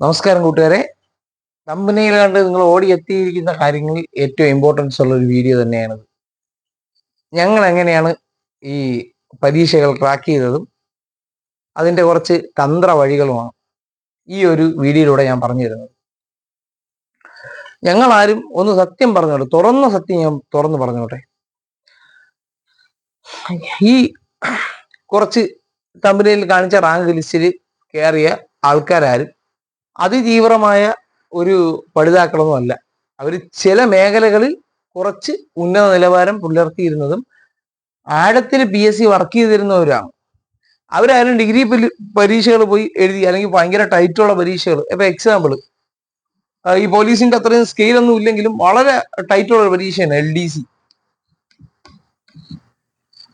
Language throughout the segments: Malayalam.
നമസ്കാരം കൂട്ടുകാരെ. കമ്പനിയിൽ കണ്ട് നിങ്ങൾ ഓടി എത്തിയിരിക്കുന്ന കാര്യങ്ങളിൽ ഏറ്റവും ഇമ്പോർട്ടൻസ് ഉള്ള ഒരു വീഡിയോ തന്നെയാണ് ഞങ്ങൾ എങ്ങനെയാണ് ഈ പരീക്ഷകൾ ട്രാക്ക് ചെയ്തതും അതിന്റെ കുറച്ച് തന്ത്ര വഴികളുമാണ് ഈ ഒരു വീഡിയോയിലൂടെ ഞാൻ പറഞ്ഞു തരുന്നത്. ഞങ്ങൾ ആരും ഒന്ന് സത്യം പറഞ്ഞോട്ടെ തുറന്ന സത്യം ഞാൻ തുറന്നു പറഞ്ഞോട്ടെ. ഈ കുറച്ച് കമ്പനിയിൽ കാണിച്ച റാങ്ക് ലിസ്റ്റിൽ കയറിയ ആൾക്കാരും അതിതീവ്രമായ ഒരു പഠിതാക്കളൊന്നും അല്ല അവർ ചില മേഖലകളിൽ കുറച്ച് ഉന്നത നിലവാരം പുലർത്തിയിരുന്നതും ആഴത്തിൽ പി എസ് സി വർക്ക് ചെയ്തിരുന്നവരാണ്. അവരായാലും ഡിഗ്രി പരീക്ഷകൾ പോയി എഴുതി അല്ലെങ്കിൽ ഭയങ്കര ടൈറ്റുള്ള പരീക്ഷകൾ. ഇപ്പൊ എക്സാമ്പിൾ ഈ പോലീസിന്റെ അത്രയും സ്കെയിൽ ഒന്നും ഇല്ലെങ്കിലും വളരെ ടൈറ്റുള്ള പരീക്ഷയാണ് L D C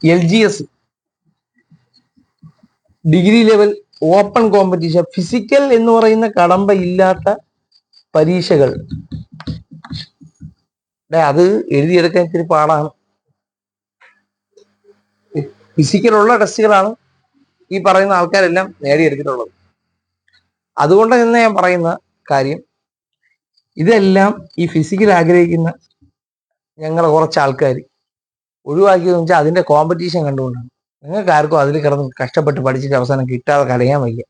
L G S degree level open competition physical എന്ന് പറയുന്ന കടമ്പ ഇല്ലാത്ത പരീക്ഷകൾ. അത് എഴുതിയെടുക്കാൻ ഇത്തിരി പാടാണ്. ഫിസിക്കലുള്ള ടെസ്റ്റുകളാണ് ഈ പറയുന്ന ആൾക്കാരെല്ലാം നേടിയെടുത്തിട്ടുള്ളത്. അതുകൊണ്ട് തന്നെ ഞാൻ പറയുന്ന കാര്യം ഇതെല്ലാം ഈ ഫിസിക്കൽ ആഗ്രഹിക്കുന്ന ഞങ്ങളെ കുറച്ച് ആൾക്കാർ ഒഴിവാക്കിയതെന്ന് വെച്ചാൽ അതിന്റെ കോമ്പറ്റീഷൻ കണ്ടുകൊണ്ടാണ്. നിങ്ങൾക്ക് ആർക്കും അതിൽ കിടന്ന് കഷ്ടപ്പെട്ട് പഠിച്ചിട്ട് അവസാനം കിട്ടാതെ കരയാൻ വയ്യ.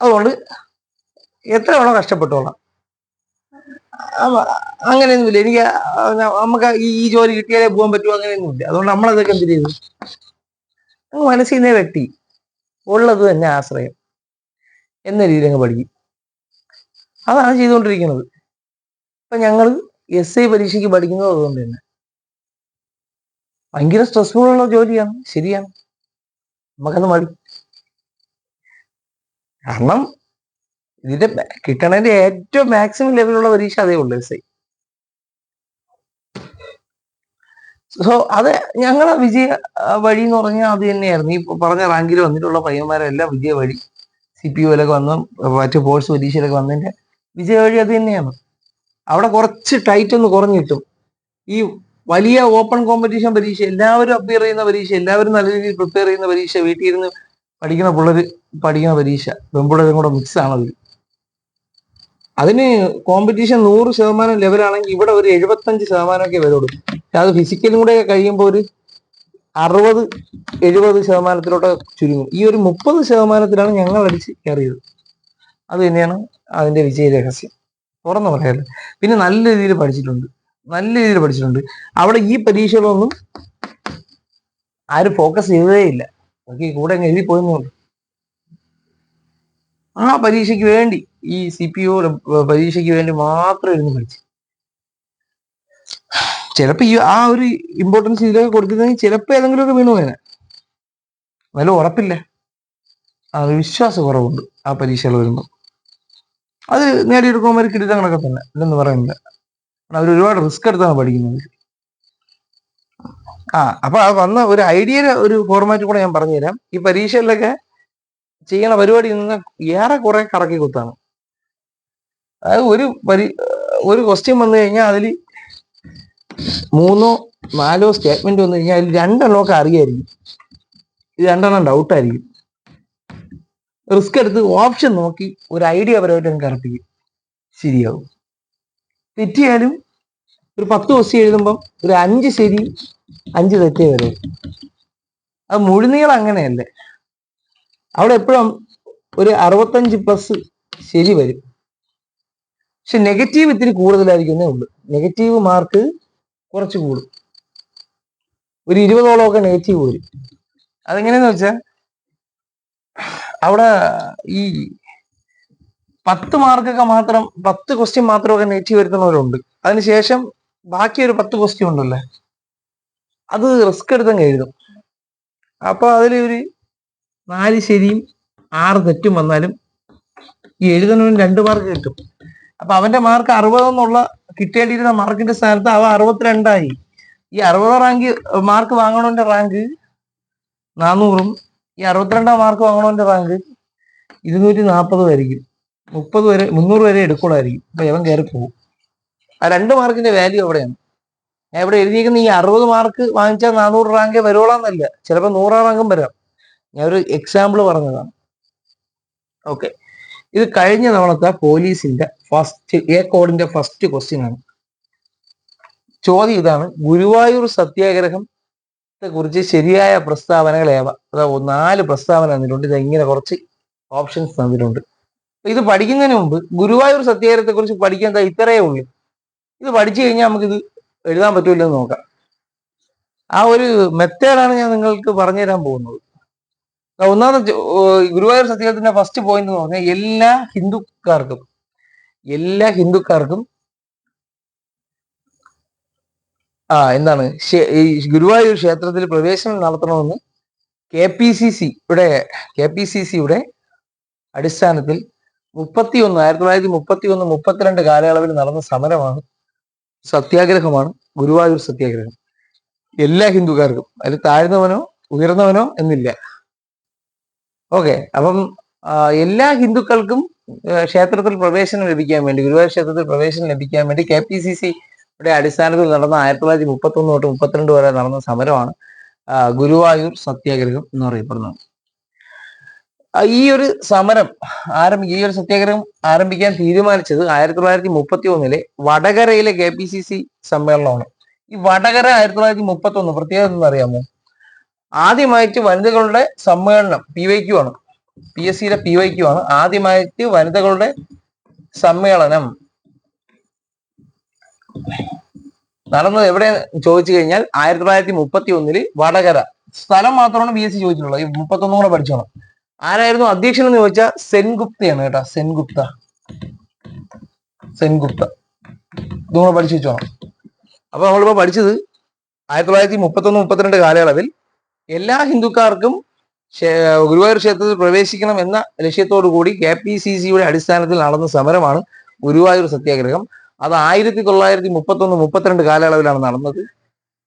അതുകൊണ്ട് എത്ര വേണോ കഷ്ടപ്പെട്ടോളാം. അങ്ങനെയൊന്നുമില്ല. എനിക്ക് നമുക്ക് ഈ ജോലി കിട്ടിയാലേ പോകാൻ പറ്റുമോ അങ്ങനെയൊന്നുമില്ല. അതുകൊണ്ട് നമ്മളതൊക്കെ എന്ത് ചെയ്തു? മനസ്സിൽ നിന്നേ വെട്ടി. ഉള്ളത് തന്നെ ആശ്രയം. എന്ന രീതിയിൽ അങ്ങ് പഠിക്കും. അതാണ് ചെയ്തുകൊണ്ടിരിക്കുന്നത്. ഇപ്പൊ ഞങ്ങൾ എസ് ഐ പരീക്ഷയ്ക്ക് പഠിക്കുന്നത് അതുകൊണ്ട് തന്നെ. ഭയങ്കര സ്ട്രെസ്ഫുൾ ഉള്ള ജോലിയാണ്. ശരിയാണ്. നമുക്കത് മതി കാരണം ഇതിന്റെ കിട്ടണതിന്റെ ഏറ്റവും മാക്സിമം ലെവലുള്ള പരീക്ഷ അതേ ഉള്ളൂ എസ് ഐ. സോ അത് ഞങ്ങളെ വിജയ വഴി എന്ന് പറഞ്ഞാൽ അത് തന്നെയായിരുന്നു. ഈ പറഞ്ഞ റാങ്കിൽ വന്നിട്ടുള്ള പയ്യന്മാരെല്ലാം വിജയ വഴി സി പി ഒയിലൊക്കെ വന്ന് മറ്റു പോർട്സ് പരീക്ഷയിലൊക്കെ വന്നതിന്റെ വിജയ വഴി അത് തന്നെയാണ്. അവിടെ കുറച്ച് ടൈറ്റ് ഒന്ന് കുറഞ്ഞു കിട്ടും ഈ വലിയ ഓപ്പൺ കോമ്പറ്റീഷൻ പരീക്ഷ എല്ലാവരും അപ്പിയർ ചെയ്യുന്ന പരീക്ഷ എല്ലാവരും നല്ല രീതിയിൽ പ്രിപ്പയർ ചെയ്യുന്ന പരീക്ഷ വീട്ടിൽ ഇരുന്ന് പഠിക്കുന്ന പിള്ളേർ പഠിക്കുന്ന പരീക്ഷ. പെൺപിള്ളേരും കൂടെ മിക്സ് ആണത്. അതിന് കോമ്പറ്റീഷൻ നൂറ് ശതമാനം ലെവലാണെങ്കിൽ ഇവിടെ ഒരു എഴുപത്തഞ്ച് ശതമാനമൊക്കെ വരുള്ളൂ പക്ഷെ അത് ഫിസിക്കലും കൂടെ കഴിയുമ്പോൾ ഒരു അറുപത് എഴുപത് ശതമാനത്തിലോട്ട് ചുരുങ്ങും. ഈ ഒരു മുപ്പത് ശതമാനത്തിലാണ് ഞങ്ങൾ അടിച്ച് കയറിയത്. അത് തന്നെയാണ് അതിന്റെ വിജയ രഹസ്യം. തുറന്നു പറയാറ് പിന്നെ നല്ല രീതിയിൽ പഠിച്ചിട്ടുണ്ട്. നല്ല രീതിയിൽ പഠിച്ചിട്ടുണ്ട്. അവിടെ ഈ പരീക്ഷകളൊന്നും ആരും ഫോക്കസ് ചെയ്തതേ ഇല്ല. ഓക്കെ കൂടെ അങ്ങ് എഴുതി പോയെന്നുള്ളു ആ പരീക്ഷയ്ക്ക് വേണ്ടി ഈ സി പി ഒ പരീക്ഷയ്ക്ക് വേണ്ടി മാത്രം ഇരുന്ന് പഠിച്ചു. ചിലപ്പോ ഈ ആ ഒരു ഇമ്പോർട്ടൻസ് ഇതിലൊക്കെ കൊടുത്തിരുന്നെങ്കിൽ ചിലപ്പോ ഏതെങ്കിലും ഒക്കെ വീണു പോയനെ. വല്ല ഉറപ്പില്ല. ആ വിശ്വാസ കുറവുണ്ട് ആ പരീക്ഷകൾ വരുമ്പോൾ അത് നേടിയെടുക്കുമ്പോൾ ഒരു കിരീടങ്ങളൊക്കെ തന്നെ ഇല്ലെന്ന് പറയുന്നില്ല. അവർ ഒരുപാട് റിസ്ക് എടുത്താണ് പഠിക്കുന്നത്. ആ അപ്പൊ ആ വന്ന ഒരു ഐഡിയയുടെ ഒരു ഫോർമാറ്റ് കൂടെ ഞാൻ പറഞ്ഞുതരാം. ഈ പരീക്ഷയിലൊക്കെ ചെയ്യണ പരിപാടി നിന്ന് ഏറെ കുറെ കറക്കി കുത്താണ്. അതായത് ഒരു പരി ഒരു ക്വസ്റ്റ്യൻ വന്നു കഴിഞ്ഞാൽ അതിൽ മൂന്നോ നാലോ സ്റ്റേറ്റ്മെന്റ് വന്നു കഴിഞ്ഞാൽ അതിൽ രണ്ടെണ്ണമൊക്കെ അറിയായിരിക്കും. ഇത് രണ്ടെണ്ണം ഡൗട്ടായിരിക്കും റിസ്ക് എടുത്ത് ഓപ്ഷൻ നോക്കി ഒരു ഐഡിയ പരമായിട്ട് ഞാൻ കറപ്പിക്കും. ശരിയാവും. തെറ്റിയാലും ഒരു പത്ത് ക്വസ്റ്റ്യൻ എഴുതുമ്പം ഒരു അഞ്ച് ശരി അഞ്ച് തെറ്റേ വരെ. അത് മുഴുനീളം അങ്ങനെയല്ലേ? അവിടെ എപ്പോഴും ഒരു അറുപത്തഞ്ച് പ്ലസ് ശരി വരും. പക്ഷെ നെഗറ്റീവ് ഇത്തിരി കൂടുതലായിരിക്കുന്നേ ഉള്ളൂ. നെഗറ്റീവ് മാർക്ക് കുറച്ച് കൂടും. ഒരു ഇരുപതോളം ഒക്കെ നെഗറ്റീവ് വരും. അതെങ്ങനെയാന്ന് വെച്ചാൽ അവിടെ ഈ പത്ത് മാർക്കൊക്കെ മാത്രം പത്ത് ക്വസ്റ്റ്യൻ മാത്രമൊക്കെ നെഗറ്റീവ് വരുത്തുന്നവരുണ്ട്. അതിനുശേഷം ബാക്കി ഒരു പത്ത് ക്വസ്റ്റ്യൻ ഉണ്ടല്ലേ? അത് റിസ്ക് എടുത്തങ്ങ് എഴുതും. അപ്പൊ അതിൽ ഒരു നാല് ശരിയും ആറ് തെറ്റും വന്നാലും ഈ എഴുതുന്നവന് രണ്ട് മാർക്ക് കിട്ടും. അപ്പൊ അവന്റെ മാർക്ക് അറുപതെന്നുള്ള കിട്ടേണ്ടിയിരുന്ന മാർക്കിന്റെ സ്ഥാനത്ത് അവ അറുപത്തിരണ്ടായി. ഈ അറുപത് റാങ്ക് മാർക്ക് വാങ്ങണവന്റെ റാങ്ക് നാനൂറും ഈ അറുപത്തിരണ്ടാം മാർക്ക് വാങ്ങണവന്റെ റാങ്ക് ഇരുന്നൂറ്റി നാൽപ്പതും ആയിരിക്കും. മുപ്പത് വരെ മുന്നൂറ് വരെ എടുക്കുള്ളായിരിക്കും അപ്പൊ ഇവൻ കയറി പോകും. ആ രണ്ട് മാർക്കിന്റെ വാല്യൂ എവിടെയാണ്? ഞാൻ ഇവിടെ എഴുതിയിരിക്കുന്ന ഈ അറുപത് മാർക്ക് വാങ്ങിച്ചാൽ നാനൂറ് റാങ്കേ വരുവോളാന്നല്ല. ചിലപ്പോൾ നൂറാം റാങ്കും വരാം. ഞാൻ ഒരു എക്സാമ്പിൾ പറഞ്ഞതാണ്. ഓക്കെ ഇത് കഴിഞ്ഞ തവണത്തെ പോലീസിന്റെ ഫസ്റ്റ് എ കോഡിന്റെ ഫസ്റ്റ് ക്വസ്റ്റ്യൻ ആണ്. ചോദ്യം ഇതാണ്. ഗുരുവായൂർ സത്യാഗ്രഹം കുറിച്ച് ശരിയായ പ്രസ്താവനകൾ ഏവ അതാ നാല് പ്രസ്താവന തന്നിട്ടുണ്ട്. ഇത് ഇങ്ങനെ കുറച്ച് ഓപ്ഷൻസ് തന്നിട്ടുണ്ട്. ഇത് പഠിക്കുന്നതിന് മുമ്പ് ഗുരുവായൂർ സത്യാഗ്രഹത്തെ കുറിച്ച് പഠിക്കാൻ ദാ ഇത്രയേ ഉള്ളൂ. ഇത് പഠിച്ചു കഴിഞ്ഞാൽ നമുക്കിത് എഴുതാൻ പറ്റൂലെന്ന് നോക്കാം. ആ ഒരു മെത്തേഡാണ് ഞാൻ നിങ്ങൾക്ക് പറഞ്ഞു തരാൻ പോകുന്നത് ഓ, ഗുരുവായൂർ സത്യാഗ്രഹത്തിന്റെ ഫസ്റ്റ് പോയിന്റ് എന്ന് പറഞ്ഞാൽ എല്ലാ ഹിന്ദുക്കാർക്കും എല്ലാ ഹിന്ദുക്കാർക്കും ആ എന്താണ്? ഈ ഗുരുവായൂർ ക്ഷേത്രത്തിൽ പ്രവേശനം നടത്തണമെന്ന് കെ പി സി സി ഇവിടെ കെ പി സി സിയുടെ അടിസ്ഥാനത്തിൽ മുപ്പത്തിയൊന്ന് ആയിരത്തി തൊള്ളായിരത്തി മുപ്പത്തി ഒന്ന് മുപ്പത്തിരണ്ട് കാലയളവിൽ നടന്ന സമരമാണ്. സത്യാഗ്രഹമാണ്. ഗുരുവായൂർ സത്യാഗ്രഹം. എല്ലാ ഹിന്ദുക്കാർക്കും. അതിൽ താഴ്ന്നവനോ ഉയർന്നവനോ എന്നില്ല. ഓക്കെ. അപ്പം എല്ലാ ഹിന്ദുക്കൾക്കും ക്ഷേത്രത്തിൽ പ്രവേശനം ലഭിക്കാൻ വേണ്ടി ഗുരുവായൂർ ക്ഷേത്രത്തിൽ പ്രവേശനം ലഭിക്കാൻ വേണ്ടി കെ പി സി സിയുടെ അടിസ്ഥാനത്തിൽ നടന്ന ആയിരത്തി തൊള്ളായിരത്തി മുപ്പത്തി ഒന്ന് തൊട്ട് മുപ്പത്തിരണ്ട് വരെ നടന്ന സമരമാണ് ഗുരുവായൂർ സത്യാഗ്രഹം എന്ന് പറയപ്പെടുന്നത്. ആ, ഈ ഒരു സമരം ആരംഭി ഈ ഒരു സത്യാഗ്രഹം ആരംഭിക്കാൻ തീരുമാനിച്ചത് ആയിരത്തി തൊള്ളായിരത്തി മുപ്പത്തി ഒന്നിലെ വടകരയിലെ കെ പി സി സി സമ്മേളനമാണ്. ഈ വടകര ആയിരത്തി തൊള്ളായിരത്തി മുപ്പത്തി ഒന്ന് പ്രത്യേകത എന്ന് അറിയാമോ? ആദ്യമായിട്ട് വനിതകളുടെ സമ്മേളനം പി വൈ ക്യു ആണ്. പി എസ് സിയുടെ പി വൈ ക്യു ആണ്. ആദ്യമായിട്ട് വനിതകളുടെ സമ്മേളനം നടന്നത് എവിടെ ചോദിച്ചു കഴിഞ്ഞാൽ ആയിരത്തി തൊള്ളായിരത്തി മുപ്പത്തി ഒന്നിൽ വടകര. സ്ഥലം മാത്രമാണ് ബി എസ് സി ചോദിച്ചിട്ടുള്ളത്. ഈ മുപ്പത്തൊന്നും കൂടെ പഠിച്ചോണം. ആരായിരുന്നു അധ്യക്ഷൻ എന്ന് ചോദിച്ചാൽ സെൻഗുപ്തയാണ് കേട്ടോ സെൻഗുപ്ത. സെൻഗുപ്ത. ഇതും കൂടെ പഠിച്ചു വെച്ചോണം. അപ്പൊ നമ്മളിപ്പോ പഠിച്ചത് ആയിരത്തി തൊള്ളായിരത്തി മുപ്പത്തൊന്ന് മുപ്പത്തിരണ്ട് കാലയളവിൽ എല്ലാ ഹിന്ദുക്കാർക്കും ഗുരുവായൂർ ക്ഷേത്രത്തിൽ പ്രവേശിക്കണം എന്ന ലക്ഷ്യത്തോടു കൂടി കെ പി സി സിയുടെ അടിസ്ഥാനത്തിൽ നടന്ന സമരമാണ് ഗുരുവായൂർ സത്യാഗ്രഹം. അത് ആയിരത്തി തൊള്ളായിരത്തി മുപ്പത്തൊന്ന് മുപ്പത്തിരണ്ട് കാലയളവിലാണ് നടന്നത്.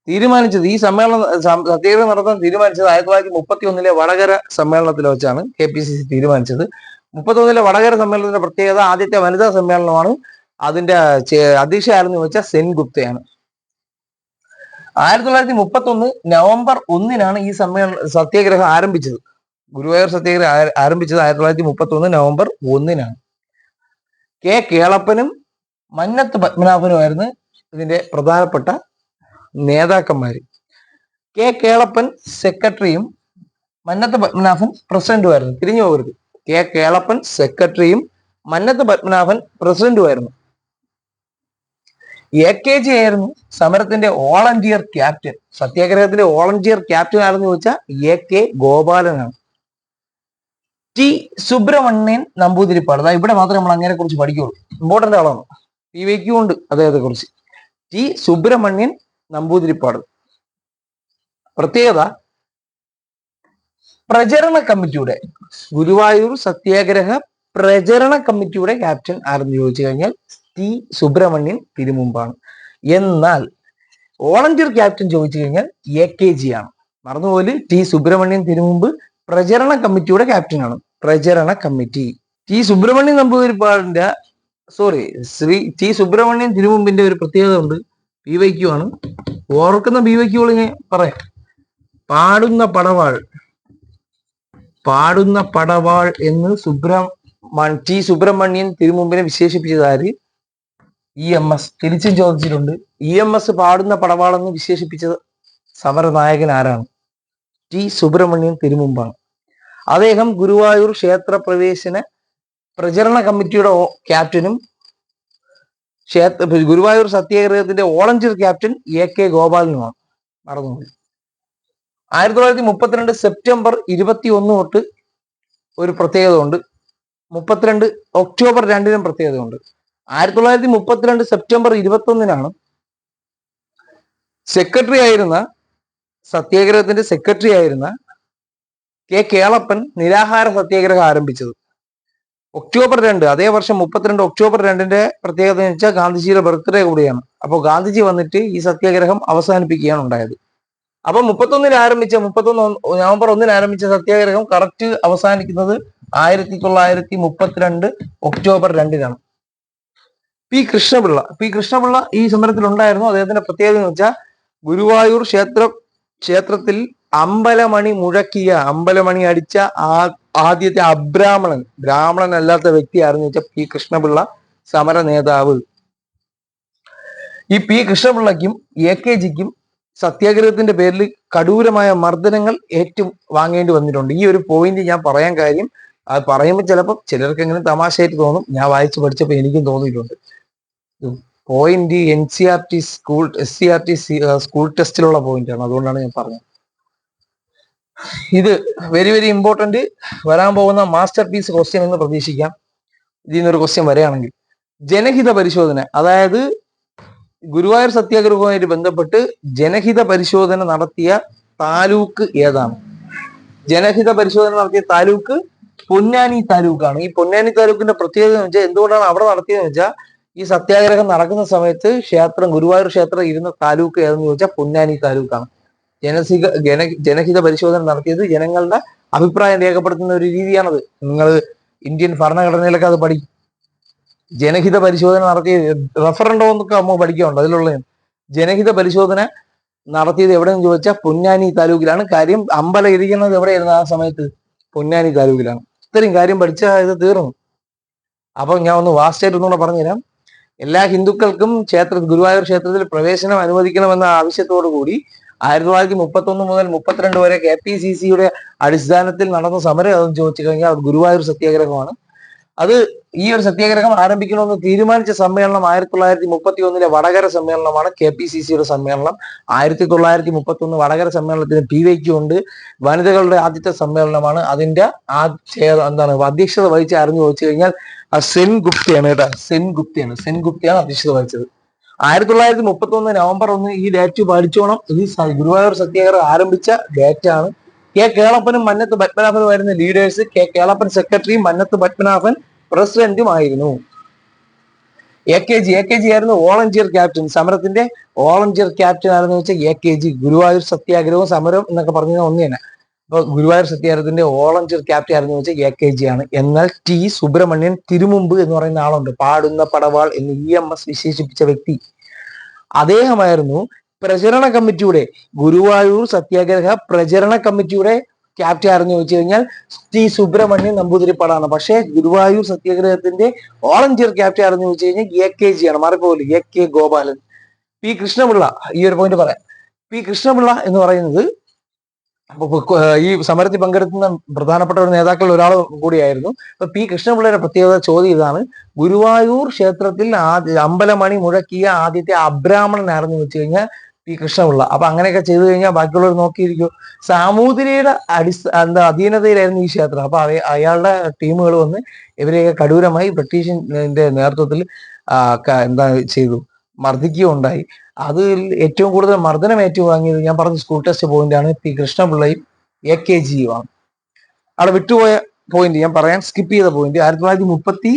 തീരുമാനിച്ചത്. ഈ സമ്മേളനം സത്യഗ്രഹം നടത്താൻ തീരുമാനിച്ചത് ആയിരത്തി തൊള്ളായിരത്തി മുപ്പത്തി ഒന്നിലെ വടകര സമ്മേളനത്തിൽ വെച്ചാണ് കെ പി സി സി തീരുമാനിച്ചത്. മുപ്പത്തൊന്നിലെ വടകര സമ്മേളനത്തിന്റെ പ്രത്യേകത ആദ്യത്തെ വനിതാ സമ്മേളനമാണ്. അതിന്റെ അധ്യക്ഷയാരെന്ന് ചോദിച്ചാൽ സെൻഗുപ്തയാണ് ആയിരത്തി തൊള്ളായിരത്തി മുപ്പത്തി ഒന്ന് നവംബർ ഒന്നിനാണ് ഈ സമ്മേളനം സത്യാഗ്രഹം ആരംഭിച്ചത്. ഗുരുവായൂർ സത്യാഗ്രഹം ആരംഭിച്ചത് ആയിരത്തി തൊള്ളായിരത്തി മുപ്പത്തി ഒന്ന് നവംബർ ഒന്നിനാണ്. കെ കേളപ്പനും മന്നത്ത് പത്മനാഭനുമായിരുന്നു ഇതിന്റെ പ്രധാനപ്പെട്ട നേതാക്കന്മാര്. കെ കേളപ്പൻ സെക്രട്ടറിയും മന്നത്ത് പത്മനാഭൻ പ്രസിഡന്റുമായിരുന്നു. തിരിഞ്ഞു പോകരുത്. കെ കേളപ്പൻ സെക്രട്ടറിയും മന്നത്ത് പത്മനാഭൻ പ്രസിഡന്റുമായിരുന്നു. എ കെ ജി ആയിരുന്നു സമരത്തിന്റെ വോളണ്ടിയർ ക്യാപ്റ്റൻ. സത്യാഗ്രഹത്തിന്റെ വോളണ്ടിയർ ക്യാപ്റ്റൻ ആരെന്ന് ചോദിച്ചാൽ എ കെ ഗോപാലനാണ്. ടി സുബ്രഹ്മണ്യൻ നമ്പൂതിരിപ്പാട്. അതാ ഇവിടെ മാത്രമേ നമ്മൾ അങ്ങനെ കുറിച്ച് പഠിക്കുള്ളൂ. ഇമ്പോർട്ടന്റ് ആളാണ്. പി വൈക്കും ഉണ്ട് അദ്ദേഹത്തെ കുറിച്ച് ടി സുബ്രഹ്മണ്യൻ നമ്പൂതിരിപ്പാട്. പ്രത്യേകത പ്രചരണ കമ്മിറ്റിയുടെ ഗുരുവായൂർ സത്യാഗ്രഹ പ്രചരണ കമ്മിറ്റിയുടെ ക്യാപ്റ്റൻ ആരെന്ന് ചോദിച്ചു കഴിഞ്ഞാൽ ടി. സുബ്രഹ്മണ്യൻ തിരുമുമ്പാണ്. എന്നാൽ വോളണ്ടിയർ ക്യാപ്റ്റൻ ചോദിച്ചു കഴിഞ്ഞാൽ എ. കെ. ജി. ആണ്. മറന്നുപോലെ ടി. സുബ്രഹ്മണ്യൻ തിരുമുമ്പ് പ്രചരണ കമ്മിറ്റിയുടെ ക്യാപ്റ്റനാണ് പ്രചരണ കമ്മിറ്റി. ടി. സുബ്രഹ്മണ്യൻ നമ്പൂതിരിപ്പാടിന്റെ സോറി ശ്രീ ടി. സുബ്രഹ്മണ്യൻ തിരുമുമ്പിന്റെ ഒരു പ്രത്യേകത ഉണ്ട്. ബി വൈക്യു ആണ് ഓർക്കുന്ന ബി ക്യൂ ഇങ്ങനെ പറയാം. പാടുന്ന പടവാൾ പാടുന്ന പടവാൾ എന്ന് സുബ്രഹ്മ ടി സുബ്രഹ്മണ്യൻ തിരുമുമ്പിനെ വിശേഷിപ്പിച്ചതാര് ഇ എം എസ്. തിരിച്ചും ചോദിച്ചിട്ടുണ്ട്. ഇ എം എസ് പാടുന്ന പടവാൾ എന്ന് വിശേഷിപ്പിച്ചത് സമരനായകൻ ആരാണ്? ടി സുബ്രഹ്മണ്യൻ തിരുമുമ്പാണ്. അദ്ദേഹം ഗുരുവായൂർ ക്ഷേത്ര പ്രവേശന പ്രചരണ കമ്മിറ്റിയുടെ ക്യാപ്റ്റനും ക്ഷേത്ര ഗുരുവായൂർ സത്യാഗ്രഹത്തിന്റെ ഓളഞ്ചർ ക്യാപ്റ്റൻ എ കെ ഗോപാലനുമാണ്. മറന്നുപോയി ആയിരത്തി തൊള്ളായിരത്തി മുപ്പത്തിരണ്ട് സെപ്റ്റംബർ ഇരുപത്തി ഒന്ന് തൊട്ട് ഒരു പ്രത്യേകത ഉണ്ട് മുപ്പത്തിരണ്ട് ഒക്ടോബർ രണ്ടിനും പ്രത്യേകത ഉണ്ട് ആയിരത്തി തൊള്ളായിരത്തി മുപ്പത്തിരണ്ട് സെപ്റ്റംബർ ഇരുപത്തി ഒന്നിനാണ് സെക്രട്ടറി ആയിരുന്ന സത്യാഗ്രഹത്തിന്റെ സെക്രട്ടറി ആയിരുന്ന കെ കേളപ്പൻ നിരാഹാര സത്യാഗ്രഹം ആരംഭിച്ചത്. ഒക്ടോബർ രണ്ട് അതേ വർഷം മുപ്പത്തിരണ്ട് ഒക്ടോബർ രണ്ടിന്റെ പ്രത്യേകത എന്ന് വെച്ചാൽ ഗാന്ധിജിയുടെ ബർത്ത്ഡേ കൂടിയാണ്. അപ്പോൾ ഗാന്ധിജി വന്നിട്ട് ഈ സത്യാഗ്രഹം അവസാനിപ്പിക്കുകയാണ് ഉണ്ടായത്. അപ്പൊ മുപ്പത്തൊന്നിന് ആരംഭിച്ച മുപ്പത്തൊന്ന് നവംബർ ഒന്നിന് ആരംഭിച്ച സത്യാഗ്രഹം കറക്റ്റ് അവസാനിക്കുന്നത് ആയിരത്തി തൊള്ളായിരത്തി മുപ്പത്തിരണ്ട് ഒക്ടോബർ രണ്ടിനാണ്. പി കൃഷ്ണപിള്ള പി കൃഷ്ണപിള്ള ഈ സമരത്തിൽ ഉണ്ടായിരുന്നു അദ്ദേഹത്തിന്റെ പ്രത്യേകത എന്ന് വെച്ചാൽ ഗുരുവായൂർ ക്ഷേത്ര ക്ഷേത്രത്തിൽ അമ്പലമണി മുഴക്കിയ അമ്പലമണി അടിച്ച ആ ആദ്യത്തെ അബ്രാഹ്മണൻ ബ്രാഹ്മണൻ അല്ലാത്ത വ്യക്തി ആരെന്ന് വെച്ചാൽ പി കൃഷ്ണപിള്ള സമര നേതാവ്. ഈ പി കൃഷ്ണപിള്ളയ്ക്കും എ കെ ജിക്കും സത്യാഗ്രഹത്തിന്റെ പേരിൽ കടൂരമായ മർദ്ദനങ്ങൾ ഏറ്റു വാങ്ങേണ്ടി വന്നിട്ടുണ്ട്. ഈ ഒരു പോയിന്റ് ഞാൻ പറയാൻ കാര്യം അത് പറയുമ്പോൾ ചിലപ്പോൾ ചിലർക്ക് എങ്ങനെ തമാശയായിട്ട് തോന്നും. ഞാൻ വായിച്ചു പഠിച്ചപ്പോൾ എനിക്കും തോന്നിയിട്ടുണ്ട്. Point N C R T school S C R T school ടെസ്റ്റിലുള്ള പോയിന്റാണ് അതുകൊണ്ടാണ് ഞാൻ പറഞ്ഞത്. ഇത് വെരി വെരി ഇമ്പോർട്ടന്റ് വരാൻ പോകുന്ന മാസ്റ്റർ പീസ് ക്വസ്റ്റ്യൻ എന്ന് പ്രതീക്ഷിക്കാം. ഇതിൽ നിന്നൊരു ക്വസ്റ്റ്യൻ വരികയാണെങ്കിൽ. ജനഹിത പരിശോധന അതായത് ഗുരുവായൂർ സത്യാഗ്രഹവുമായിട്ട് ബന്ധപ്പെട്ട് ജനഹിത പരിശോധന നടത്തിയ താലൂക്ക് ഏതാണ്? ജനഹിത പരിശോധന നടത്തിയ താലൂക്ക് പൊന്നാനി താലൂക്കാണ്. ഈ പൊന്നാനി താലൂക്കിന്റെ പ്രത്യേകത എന്ന് വെച്ചാൽ എന്തുകൊണ്ടാണ് അവിടെ നടത്തിയതെന്ന് വെച്ചാൽ ഈ സത്യാഗ്രഹം നടക്കുന്ന സമയത്ത് ക്ഷേത്രം ഗുരുവായൂർ ക്ഷേത്രം ഇരുന്ന താലൂക്ക് ഏതെന്ന് ചോദിച്ചാൽ പൊന്നാനി താലൂക്കാണ്. ജനസിക ജന ജനഹിത പരിശോധന നടത്തിയത് ജനങ്ങളുടെ അഭിപ്രായം രേഖപ്പെടുത്തുന്ന ഒരു രീതിയാണത്. നിങ്ങൾ ഇന്ത്യൻ ഭരണഘടനയിലൊക്കെ അത് പഠിക്കും ജനഹിത പരിശോധന നടത്തിയ റഫറൻഡോ എന്നൊക്കെ നമ്മൾ പഠിക്കാറുണ്ട് അതിലുള്ള ജനഹിത പരിശോധന നടത്തിയത് എവിടെയെന്ന് ചോദിച്ചാൽ പൊന്നാനി താലൂക്കിലാണ്. കാര്യം അമ്പല ഇരിക്കുന്നത് എവിടെയായിരുന്നു ആ സമയത്ത്? പൊന്നാനി താലൂക്കിലാണ്. ഇത്രയും കാര്യം പഠിച്ചാൽ ഇത് തീർന്നു. അപ്പൊ ഞാൻ ഒന്ന് വാസ്റ്റായിട്ട് ഒന്നുകൂടെ പറഞ്ഞുതരാം. എല്ലാ ഹിന്ദുക്കൾക്കും ക്ഷേത്ര ഗുരുവായൂർ ക്ഷേത്രത്തിൽ പ്രവേശനം അനുവദിക്കണമെന്ന ആവശ്യത്തോടു കൂടി ആയിരത്തി തൊള്ളായിരത്തി മുപ്പത്തൊന്ന് മുതൽ മുപ്പത്തിരണ്ട് വരെ കെ പി സി സിയുടെ അടിസ്ഥാനത്തിൽ നടന്ന സമരം അതെന്ന് ചോദിച്ചു കഴിഞ്ഞാൽ അത് ഗുരുവായൂർ സത്യാഗ്രഹമാണ്. അത് ഈ ഒരു സത്യാഗ്രഹം ആരംഭിക്കണമെന്ന് തീരുമാനിച്ച സമ്മേളനം ആയിരത്തി തൊള്ളായിരത്തി മുപ്പത്തി ഒന്നിലെ വടകര സമ്മേളനമാണ് കെ പി സി സിയുടെ സമ്മേളനം. ആയിരത്തി തൊള്ളായിരത്തി മുപ്പത്തി ഒന്ന് വടകര സമ്മേളനത്തിന് പി വൈക്ക് ഉണ്ട് വനിതകളുടെ ആദ്യത്തെ സമ്മേളനമാണ്. അതിന്റെ ആ എന്താണ് അധ്യക്ഷത വഹിച്ച അറിഞ്ഞു ചോദിച്ചു കഴിഞ്ഞാൽ സെൻ ഗുപ്തയാണ് കേട്ടോ. സെൻ ഗുപ്തയാണ് സെൻ ഗുപ്തയാണ് അധ്യക്ഷത വഹിച്ചത്. ആയിരത്തി തൊള്ളായിരത്തി മുപ്പത്തി ഒന്ന് നവംബർ ഒന്ന് ഈ ഡേറ്റ് പാലിച്ചോണം. ഈ ഗുരുവായൂർ സത്യാഗ്രഹം ആരംഭിച്ച ഡേറ്റ് ആണ്. കെ കേളപ്പനും മന്നത്ത് പത്മനാഭനും ആയിരുന്ന ലീഡേഴ്സ് കെ കേളപ്പൻ സെക്രട്ടറിയും മന്നത്ത് പത്മനാഭൻ പ്രസിഡന്റും ആയിരുന്നു. A K G A K G ആയിരുന്നു വോളണ്ടിയർ ക്യാപ്റ്റൻ സമരത്തിന്റെ വോളണ്ടിയർ ക്യാപ്റ്റൻ ആയിരുന്നു വെച്ചാൽ എ കെ ജി ഗുരുവായൂർ സത്യാഗ്രഹവും സമരം എന്നൊക്കെ പറഞ്ഞ ഒന്ന് തന്നെ ഗുരുവായൂർ സത്യാഗ്രഹത്തിന്റെ വോളണ്ടിയർ ക്യാപ്റ്റൻ ആയിരുന്നു വെച്ചാൽ എ കെ ജി ആണ്. എന്നാൽ ടി സുബ്രഹ്മണ്യൻ തിരുമുമ്പ് എന്ന് പറയുന്ന ആളുണ്ട്. പാടുന്ന പടവാൾ എന്ന് ഇ എം എസ് വിശേഷിപ്പിച്ച വ്യക്തി. അദ്ദേഹമായിരുന്നു പ്രചരണ കമ്മിറ്റിയുടെ ഗുരുവായൂർ സത്യാഗ്രഹ പ്രചരണ കമ്മിറ്റിയുടെ ക്യാപ്റ്റൻ ആരെന്ന് ചോദിച്ചു കഴിഞ്ഞാൽ ടി സുബ്രഹ്മണ്യൻ നമ്പൂതിരിപ്പാടാണ് പക്ഷേ ഗുരുവായൂർ സത്യാഗ്രഹത്തിന്റെ വോളണ്ടിയർ ക്യാപ്റ്റൻ ആരെന്ന് ചോദിച്ചു കഴിഞ്ഞാൽ എ കെ ജി ആണ്. മാറിപ്പോലും A K Gopalan. P Krishna Pillai ഈ ഒരു പോയിന്റ് പറയാം. പി കൃഷ്ണപിള്ള എന്ന് പറയുന്നത് ഈ സമരത്തിൽ പങ്കെടുക്കുന്ന പ്രധാനപ്പെട്ട ഒരു നേതാക്കളിൽ ഒരാൾ കൂടിയായിരുന്നു. അപ്പൊ പി കൃഷ്ണപിള്ളയുടെ പ്രത്യേകത ചോദ്യം ഇതാണ്. ഗുരുവായൂർ ക്ഷേത്രത്തിൽ അമ്പലമണി മുഴക്കിയ ആദ്യത്തെ അബ്രാഹ്മണൻ ആരെന്ന് വെച്ച് കഴിഞ്ഞാൽ പി കൃഷ്ണപിള്ള. അപ്പൊ അങ്ങനെയൊക്കെ ചെയ്തു കഴിഞ്ഞാൽ ബാക്കിയുള്ളവർ നോക്കിയിരിക്കും. സാമൂതിരിയുടെ അടിസ്ഥ എന്താ അധീനതയിലായിരുന്നു ഈ ക്ഷേത്രം. അപ്പൊ അയാളുടെ ടീമുകൾ വന്ന് ഇവരെയൊക്കെ കടൂരമായി ബ്രിട്ടീഷിന്റെ നേതൃത്വത്തിൽ എന്താ ചെയ്തു. മർദ്ദിക്കുകയുണ്ടായി. അതിൽ ഏറ്റവും കൂടുതൽ മർദ്ദനം ഏറ്റുവാങ്ങിയത് ഞാൻ പറഞ്ഞ സ്കൂൾ ടെസ്റ്റ് പോയിന്റാണ് പി കൃഷ്ണപിള്ളയും എ കെ ജിയുമാണ് അവിടെ വിട്ടുപോയ പോയിന്റ് ഞാൻ പറയാൻ സ്കിപ്പ് ചെയ്ത പോയിന്റ് ആയിരത്തി തൊള്ളായിരത്തി മുപ്പത്തി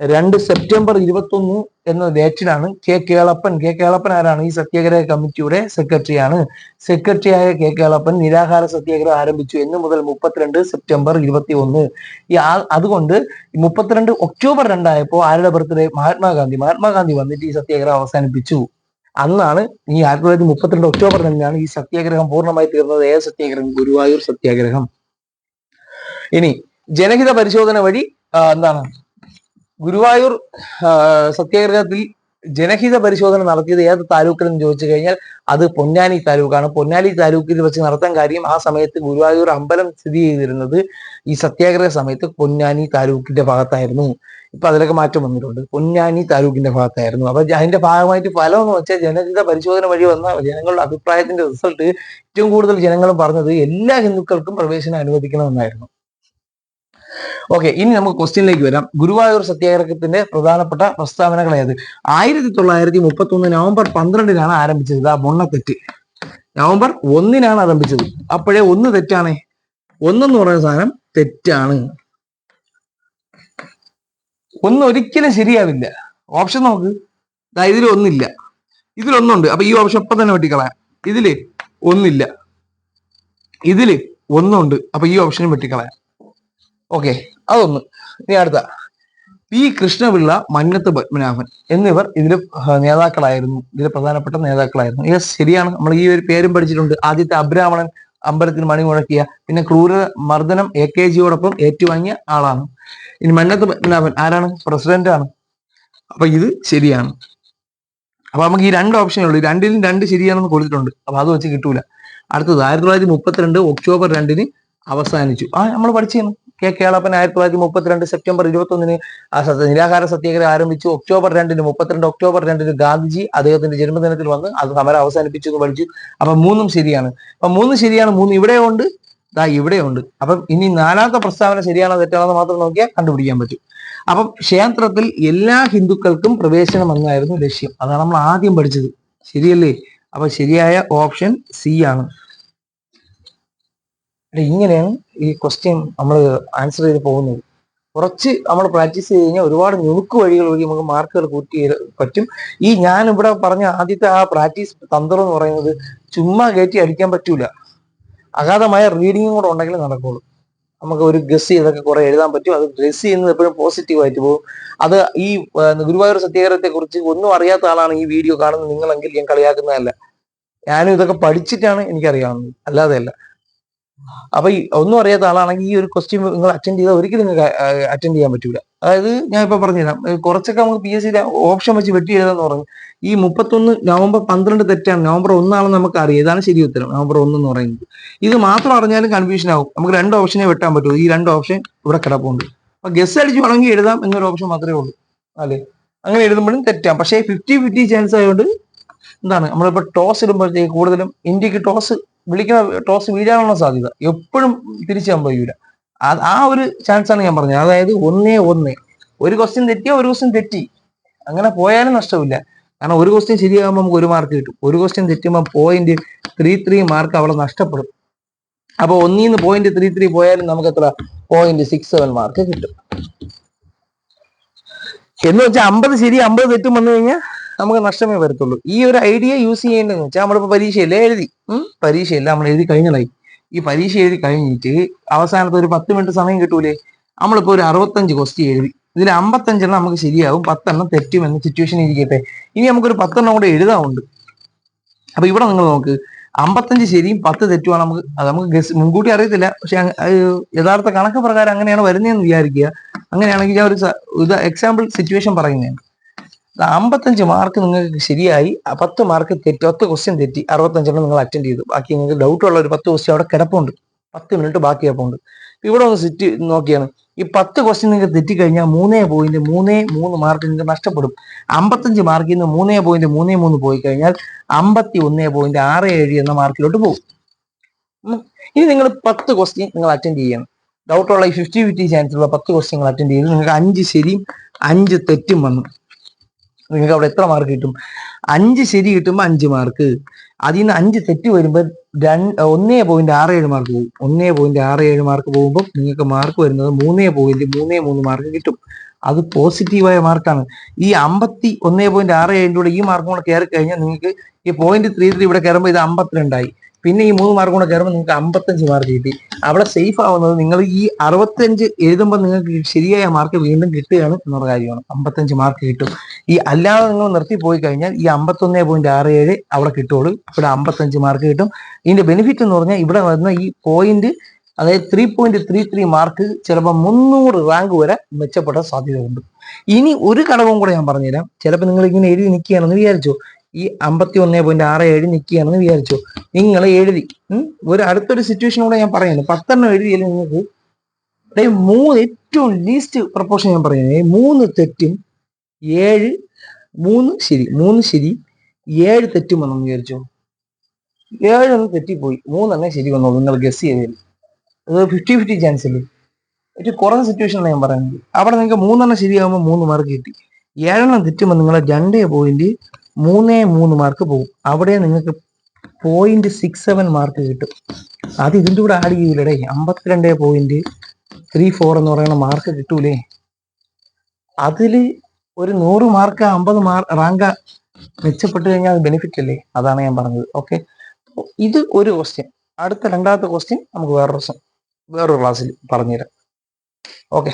രണ്ട് സെപ്റ്റംബർ ഇരുപത്തി ഒന്ന് എന്ന ഡേറ്റിലാണ് കെ കേളപ്പൻ. കെ കേളപ്പൻ ആരാണ്? ഈ സത്യാഗ്രഹ കമ്മിറ്റിയുടെ സെക്രട്ടറിയാണ് സെക്രട്ടറിയായ കെ കേളപ്പൻ നിരാഹാര സത്യാഗ്രഹം ആരംഭിച്ചു എന്ന് മുതൽ മുപ്പത്തിരണ്ട് സെപ്റ്റംബർ ഇരുപത്തി ഒന്ന് ഈ ആ- അതുകൊണ്ട് മുപ്പത്തിരണ്ട് ഒക്ടോബർ രണ്ടായപ്പോൾ ആരുടെ ബർത്ത്ഡേ മഹാത്മാഗാന്ധി. മഹാത്മാഗാന്ധി വന്നിട്ട് ഈ സത്യാഗ്രഹം അവസാനിപ്പിച്ചു. അന്നാണ് ഈ ആയിരത്തി തൊള്ളായിരത്തി മുപ്പത്തിരണ്ട് ഒക്ടോബർ രണ്ടിനാണ് ഈ സത്യാഗ്രഹം പൂർണമായി തീർന്നത്. ഏത് സത്യാഗ്രഹം? ഗുരുവായൂർ സത്യാഗ്രഹം. ഇനി ജനഹിത പരിശോധന വഴി എന്താണ്? ഗുരുവായൂർ സത്യഗ്രഹത്തിൽ ജനഹിത പരിശോധന നടത്തിയത് ഏത് താലൂക്കിൽ എന്ന് ചോദിച്ചു കഴിഞ്ഞാൽ അത് പൊന്നാനി താലൂക്കാണ്. പൊന്നാനി താലൂക്കിൽ വെച്ച് നടത്താൻ കാര്യം ആ സമയത്ത് ഗുരുവായൂർ അമ്പലം സ്ഥിതി ചെയ്തിരുന്നത് ഈ സത്യാഗ്രഹ സമയത്ത് പൊന്നാനി താലൂക്കിന്റെ ഭാഗത്തായിരുന്നു. ഇപ്പൊ അതിലൊക്കെ മാറ്റം വന്നിട്ടുണ്ട്. പൊന്നാനി താലൂക്കിന്റെ ഭാഗത്തായിരുന്നു. അപ്പൊ അതിന്റെ ഭാഗമായിട്ട് ഫലം എന്ന് വെച്ചാൽ ജനഹിത പരിശോധന വഴി വന്ന ജനങ്ങളുടെ അഭിപ്രായത്തിന്റെ റിസൾട്ട് ഏറ്റവും കൂടുതൽ ജനങ്ങളും പറഞ്ഞത് എല്ലാ ഹിന്ദുക്കൾക്കും പ്രവേശനം അനുവദിക്കണമെന്നായിരുന്നു. ഓക്കെ ഇനി നമുക്ക് ക്വസ്റ്റ്യനിലേക്ക് വരാം. ഗുരുവായൂർ സത്യാഗ്രഹത്തിന്റെ പ്രധാനപ്പെട്ട പ്രസ്താവനകൾ ഏത്? ആയിരത്തി തൊള്ളായിരത്തി മുപ്പത്തി ഒന്ന് നവംബർ പന്ത്രണ്ടിനാണ് ആരംഭിച്ചത്. ആ മുണ്ണത്തെറ്റ് നവംബർ ഒന്നിനാണ് ആരംഭിച്ചത്. അപ്പോഴേ ഒന്ന് തെറ്റാണേ. ഒന്നെന്ന് പറയുന്ന സാധനം തെറ്റാണ്. ഒന്ന് ഒരിക്കലും ശരിയാവില്ല. ഓപ്ഷൻ നോക്ക്. ഇതിൽ ഒന്നില്ല. ഇതിലൊന്നുണ്ട് അപ്പൊ ഈ ഓപ്ഷൻ ഇപ്പൊ തന്നെ വെട്ടിക്കളയാം. ഇതിൽ ഒന്നില്ല. ഇതിൽ ഒന്നുണ്ട്. അപ്പൊ ഈ ഓപ്ഷനും വെട്ടിക്കളയാം. ഓക്കെ അതൊന്ന്. ഇനി അടുത്ത. പി കൃഷ്ണപിള്ള മന്നത്ത് പത്മനാഭൻ എന്നിവർ ഇതിൽ നേതാക്കളായിരുന്നു. ഇതിൽ പ്രധാനപ്പെട്ട നേതാക്കളായിരുന്നു. യെസ് ശരിയാണ്. നമ്മൾ ഈ ഒരു പേരും പഠിച്ചിട്ടുണ്ട്. ആദ്യത്തെ അബ്രാഹ്മണൻ അമ്പലത്തിന് മണി മുഴക്കിയ പിന്നെ ക്രൂര മർദ്ദനം എ കെ ജിയോടൊപ്പം ഏറ്റുവാങ്ങിയ ആളാണ്. ഇനി മന്നത്ത് പത്മനാഭൻ ആരാണ്? പ്രസിഡന്റ് ആണ് അപ്പൊ ഇത് ശരിയാണ്. അപ്പൊ നമുക്ക് ഈ രണ്ട് ഓപ്ഷനേ ഉള്ളൂ. രണ്ടിലും രണ്ട് ശരിയാണെന്ന് കൊടുത്തിട്ടുണ്ട്. അപ്പൊ അത് വെച്ച് കിട്ടൂല. അടുത്തത് ആയിരത്തി തൊള്ളായിരത്തി മുപ്പത്തിരണ്ട് ഒക്ടോബർ രണ്ടിന് അവസാനിച്ചു. ആ നമ്മൾ പഠിച്ചു കെ കേളപ്പൻ ആയിരത്തി തൊള്ളായിരത്തി മുപ്പത്തിരണ്ട് സെപ്റ്റംബർ ഇരുപത്തി ഒന്നിന് നിരാഹാര സത്യാഗ്രഹം ആരംഭിച്ചു. ഒക്ടോബർ രണ്ടിന് മുപ്പത്തിരണ്ട് ഒക്ടോബർ രണ്ടിന് ഗാന്ധിജി അദ്ദേഹത്തിന്റെ ജന്മദിനത്തിൽ വന്ന് അത് സമരം അവസാനിപ്പിച്ചു എന്ന് പഠിച്ചു. അപ്പൊ മൂന്നും ശരിയാണ്. അപ്പൊ മൂന്ന് ശരിയാണ് മൂന്ന് ഇവിടെ ഉണ്ട് ദാ ഇവിടെയുണ്ട്. അപ്പം ഇനി നാലാമത്തെ പ്രസ്താവന ശരിയാണോ തെറ്റാണോ മാത്രം നോക്കിയാൽ കണ്ടുപിടിക്കാൻ പറ്റും. അപ്പം ക്ഷേത്രത്തിൽ എല്ലാ ഹിന്ദുക്കൾക്കും പ്രവേശനം എന്നായിരുന്നു ലക്ഷ്യം. അതാണ് നമ്മൾ ആദ്യം പഠിച്ചത്. ശരിയല്ലേ? അപ്പൊ ശരിയായ ഓപ്ഷൻ സി ആണ്. ഇങ്ങനെയാണ് ഈ ക്വസ്റ്റ്യൻ നമ്മൾ ആൻസർ ചെയ്ത് പോകുന്നത്. കുറച്ച് നമ്മൾ പ്രാക്ടീസ് ചെയ്ത് കഴിഞ്ഞാൽ ഒരുപാട് നുണുക്ക് വഴികൾ വഴി നമുക്ക് മാർക്കുകൾ കൂട്ടി പറ്റും. ഈ ഞാൻ ഇവിടെ പറഞ്ഞ ആദ്യത്തെ ആ പ്രാക്ടീസ് തന്ത്രം എന്ന് പറയുന്നത് ചുമ്മാ കയറ്റി അടിക്കാൻ പറ്റൂല. അഗാധമായ റീഡിങ്ങും കൂടെ ഉണ്ടെങ്കിൽ നടക്കുള്ളൂ. നമുക്ക് ഒരു ഗസ് ചെയ്തൊക്കെ കുറെ എഴുതാൻ പറ്റും. അത് ഗസ് ചെയ്യുന്നത് എപ്പോഴും പോസിറ്റീവ് ആയിട്ട് പോകും. അത് ഈ ഗുരുവായൂർ സത്യാഗ്രഹത്തെ കുറിച്ച് ഒന്നും അറിയാത്ത ആളാണ് ഈ വീഡിയോ കാണുന്നത് നിങ്ങളെങ്കിൽ ഞാൻ കളിയാക്കുന്നതല്ല. ഞാനും ഇതൊക്കെ പഠിച്ചിട്ടാണ് എനിക്കറിയാവുന്നത്. അല്ലാതെ അല്ല അപ്പൊ ഈ ഒന്നും അറിയാത്ത ആളാണെങ്കിൽ ഈ ഒരു ക്വസ്റ്റ്യൻ നിങ്ങൾ അറ്റൻഡ് ചെയ്താൽ ഒരിക്കലും അറ്റൻഡ് ചെയ്യാൻ പറ്റൂല. അതായത് ഞാൻ ഇപ്പൊ പറഞ്ഞുതരാം. കുറച്ചൊക്കെ നമുക്ക് പി എസ് സിയിലെ ഓപ്ഷൻ വെച്ച് വെട്ടി എഴുതാന്ന് പറഞ്ഞു. ഈ മുപ്പത്തൊന്ന് നവംബർ പന്ത്രണ്ട് തെറ്റാണ്. നവംബർ ഒന്നാണെന്ന് നമുക്ക് അറിയാം. ഇതാണ് ശരി ഉത്തരം. നവംബർ ഒന്ന് എന്ന് പറയുന്നത്. ഇത് മാത്രം അറിഞ്ഞാലും കൺഫ്യൂഷൻ ആവും. നമുക്ക് രണ്ട് ഓപ്ഷനെ വെട്ടാൻ പറ്റൂ ഈ രണ്ട് ഓപ്ഷൻ ഇവിടെ കിടപ്പുണ്ട്. അപ്പൊ ഗസ് അടിച്ച് വേണമെങ്കിൽ എഴുതാം എന്നൊരു ഓപ്ഷൻ മാത്രമേ ഉള്ളൂ. അല്ലേ? അങ്ങനെ എഴുതുമ്പോഴും തെറ്റാം. പക്ഷേ ഫിഫ്റ്റി ഫിഫ്റ്റി ചാൻസ് ആയതുകൊണ്ട് എന്താണ്? നമ്മളിപ്പോ ടോസ് ഇടുമ്പോഴത്തേക്ക് കൂടുതലും ഇന്ത്യയ്ക്ക് ടോസ് വിളിക്കുന്ന ടോസ് വീഴാനുള്ള സാധ്യത എപ്പോഴും തിരിച്ചു സംഭവിക്കില്ല അത് ആ ഒരു ചാൻസ് ആണ് ഞാൻ പറഞ്ഞത്. അതായത് ഒന്നേ ഒന്ന്. ഒരു ക്വസ്റ്റ്യൻ തെറ്റിയോ ഒരു ക്വസ്റ്റ്യൻ തെറ്റി. അങ്ങനെ പോയാലും നഷ്ടമില്ല. കാരണം ഒരു ക്വസ്റ്റ്യൻ ശരിയാകുമ്പോൾ നമുക്ക് ഒരു മാർക്ക് കിട്ടും. ഒരു ക്വസ്റ്റ്യൻ തെറ്റുമ്പോൾ പോയിന്റ് ത്രീ ത്രീ മാർക്ക് അവിടെ നഷ്ടപ്പെടും. അപ്പൊ ഒന്നിൽ നിന്ന് പോയിന്റ് ത്രീ ത്രീ പോയാലും നമുക്ക് എത്ര? പോയിന്റ് സിക്സ് സെവൻ മാർക്ക് കിട്ടും. എന്ന് വെച്ചാൽ അമ്പത് ശരി അമ്പത് തെറ്റും വന്നു കഴിഞ്ഞാൽ നമുക്ക് നഷ്ടമേ വരത്തുള്ളൂ. ഈ ഒരു ഐഡിയ യൂസ് ചെയ്യേണ്ടതെന്ന് വെച്ചാൽ നമ്മളിപ്പോൾ പരീക്ഷയല്ലേ എഴുതി? പരീക്ഷയല്ല നമ്മൾ എഴുതി കഴിഞ്ഞതായി. ഈ പരീക്ഷ എഴുതി കഴിഞ്ഞിട്ട് അവസാനത്തെ ഒരു പത്ത് മിനിറ്റ് സമയം കിട്ടൂലേ? നമ്മളിപ്പോൾ ഒരു അറുപത്തഞ്ച് ക്വസ്റ്റ്യൻ എഴുതി. ഇതിൽ അമ്പത്തഞ്ചെണ്ണം നമുക്ക് ശരിയാവും പത്തെണ്ണം തെറ്റും എന്ന സിറ്റുവേഷൻ ഇരിക്കട്ടെ. ഇനി നമുക്കൊരു പത്തെണ്ണം കൂടെ എഴുതാറുണ്ട് അപ്പൊ ഇവിടെ നിങ്ങൾ നോക്ക്. അമ്പത്തഞ്ച് ശരിയും പത്ത് തെറ്റുമാണ് നമുക്ക് അത് നമുക്ക് ഗസ് മുൻകൂട്ടി അറിയത്തില്ല. പക്ഷെ യഥാർത്ഥ കണക്ക് പ്രകാരം അങ്ങനെയാണ് വരുന്നതെന്ന് വിചാരിക്കുക. അങ്ങനെയാണെങ്കിൽ ഞാൻ ഒരു എക്സാമ്പിൾ സിറ്റുവേഷൻ പറയുന്നതാണ്. അമ്പത്തഞ്ച് മാർക്ക് നിങ്ങൾക്ക് ശരിയായി. പത്ത് മാർക്ക് തെറ്റി പത്ത് ക്വസ്റ്റ്യൻ തെറ്റി അറുപത്തഞ്ചെണ്ണം നിങ്ങൾ അറ്റൻഡ് ചെയ്തു. ബാക്കി നിങ്ങൾക്ക് ഡൗട്ട് ഉള്ള ഒരു പത്ത് ക്വസ്റ്റ്യൻ അവിടെ കിടപ്പുണ്ട്. പത്ത് മിനിറ്റ് ബാക്കി കിടപ്പുണ്ട്. ഇവിടെ ഒന്ന് സിറ്റ് നോക്കിയാണ്. ഈ പത്ത് ക്വസ്റ്റ്യൻ നിങ്ങൾക്ക് തെറ്റിക്കഴിഞ്ഞാൽ മൂന്നേ പോയിന്റ് മൂന്നേ മൂന്ന് മാർക്ക് നിങ്ങൾക്ക് നഷ്ടപ്പെടും. അമ്പത്തഞ്ച് മാർക്കിൽ നിന്ന് മൂന്നേ പോയിന്റ് മൂന്നേ മൂന്ന് പോയി കഴിഞ്ഞാൽ അമ്പത്തി ഒന്നേ പോയിന്റ് ആറ് ഏഴ് എന്ന മാർക്കിലോട്ട് പോകും. ഇനി നിങ്ങൾ പത്ത് ക്വസ്റ്റ്യൻ നിങ്ങൾ അറ്റൻഡ് ചെയ്യണം. ഡൗട്ടുള്ള ഈ ഫിഫ്റ്റി ഫിഫ്റ്റി ചാൻസ് ഉള്ള പത്ത് ക്വസ്റ്റ്യൻ അറ്റൻഡ് ചെയ്ത്. നിങ്ങൾക്ക് അഞ്ച് ശരിയും അഞ്ച് തെറ്റും വന്നു. നിങ്ങൾക്ക് അവിടെ എത്ര മാർക്ക് കിട്ടും? അഞ്ച് ശരി കിട്ടുമ്പോൾ അഞ്ച് മാർക്ക് അതിൽ നിന്ന് അഞ്ച് തെറ്റ് വരുമ്പോൾ രണ്ട് ഒന്നേ പോയിന്റ് ആറ് ഏഴ് മാർക്ക് പോകും. ഒന്നേ പോയിന്റ് ആറ് ഏഴ് മാർക്ക് പോകുമ്പോൾ നിങ്ങൾക്ക് മാർക്ക് വരുന്നത് മൂന്നേ പോയിന്റ് മൂന്നേ മൂന്ന് മാർക്ക് കിട്ടും. അത് പോസിറ്റീവായ മാർക്കാണ് ഈ അമ്പത്തി ഒന്നേ പോയിന്റ് ആറ് ഏഴിന്റെ കൂടെ ഈ മാർക്കും കൂടെ കയറി കഴിഞ്ഞാൽ നിങ്ങൾക്ക് ഈ പോയിന്റ് ത്രീ ത്രീ ഇവിടെ കയറുമ്പോൾ ഇത് അമ്പത്തിരണ്ടായി. പിന്നെ ഈ മൂന്ന് മാർക്ക് കൂടെ കയറുമ്പോൾ നിങ്ങൾക്ക് അമ്പത്തഞ്ച് മാർക്ക് കിട്ടി. അവിടെ സേഫ് ആവുന്നത് നിങ്ങൾ ഈ അറുപത്തഞ്ച് എഴുതുമ്പോൾ നിങ്ങൾക്ക് ശരിയായ മാർക്ക് വീണ്ടും കിട്ടുകയാണ് എന്നുള്ള കാര്യമാണ്. അമ്പത്തഞ്ച് മാർക്ക് കിട്ടും. ഈ അല്ലാതെ നിങ്ങൾ നിർത്തി പോയി കഴിഞ്ഞാൽ ഈ അമ്പത്തൊന്നേ പോയിന്റ് ആറ് ഏഴ് അവിടെ കിട്ടുള്ളൂ ഇവിടെ അമ്പത്തഞ്ച് മാർക്ക് കിട്ടും. ഇതിന്റെ ബെനിഫിറ്റ് എന്ന് പറഞ്ഞാൽ ഇവിടെ വരുന്ന ഈ പോയിന്റ് അതായത് three point three three mark ചിലപ്പോൾ മുന്നൂറ് റാങ്ക് വരെ മെച്ചപ്പെടാൻ സാധ്യതയുണ്ട്. ഇനി ഒരു ഘടകവും കൂടെ ഞാൻ പറഞ്ഞുതരാം. ചിലപ്പോൾ നിങ്ങൾ ഇങ്ങനെ എഴുതി നിൽക്കുകയാണെന്ന് വിചാരിച്ചോ. ഈ അമ്പത്തി ഒന്നേ പോയിന്റ് ആറ് ഏഴ് നിൽക്കുകയാണെന്ന് വിചാരിച്ചു. നിങ്ങൾ എഴുതി ഒരു അടുത്തൊരു സിറ്റുവേഷൻ കൂടെ ഞാൻ പറയുന്നു. പത്തെണ്ണം എഴുതിയാലും നിങ്ങൾക്ക് മൂന്ന് ഏറ്റവും ലീസ്റ്റ് പ്രപ്പോർഷൻ ഞാൻ പറയുന്നത് മൂന്ന് തെറ്റും ഏഴ് മൂന്ന് ശരി മൂന്ന് ശരി ഏഴ് തെറ്റും വന്നു വിചാരിച്ചു. ഏഴൊന്ന് തെറ്റിപ്പോയി മൂന്നെണ്ണേ ശരി വന്നോളൂ നിങ്ങൾ ഗസ് ചെയ്തതിൽ. അത് ഫിഫ്റ്റി ഫിഫ്റ്റി ചാൻസ് അല്ലേ ഏറ്റവും കുറഞ്ഞ സിറ്റുവേഷനാണ് ഞാൻ പറയുന്നത്. അവിടെ നിങ്ങൾക്ക് മൂന്നെണ്ണം ശരിയാകുമ്പോൾ മൂന്ന് മാർക്ക് കിട്ടി. ഏഴെണ്ണം തെറ്റുമ്പോൾ നിങ്ങൾ രണ്ടേ പോയിന്റ് മൂന്നേ മൂന്ന് മാർക്ക് പോകും. അവിടെ നിങ്ങൾക്ക് പോയിന്റ് സിക്സ് സെവൻ മാർക്ക് കിട്ടും. അത് ഇതിന്റെ കൂടെ ആഡ് ചെയ്യൂലടേ. അമ്പത്തിരണ്ട് പോയിന്റ് ത്രീ ഫോർ എന്ന് പറയുന്ന മാർക്ക് കിട്ടൂലേ. അതിൽ ഒരു നൂറ് മാർക്ക് അമ്പത് മാർ റാങ്ക് മെച്ചപ്പെട്ട് കഴിഞ്ഞാൽ അത് ബെനിഫിറ്റ് അല്ലേ? അതാണ് ഞാൻ പറഞ്ഞത്. ഓക്കെ ഇത് ഒരു ക്വസ്റ്റ്യൻ അടുത്ത രണ്ടാമത്തെ ക്വസ്റ്റ്യൻ നമുക്ക് വേറൊരു ദിവസം വേറൊരു ക്ലാസ്സിൽ പറഞ്ഞുതരാം. ഓക്കെ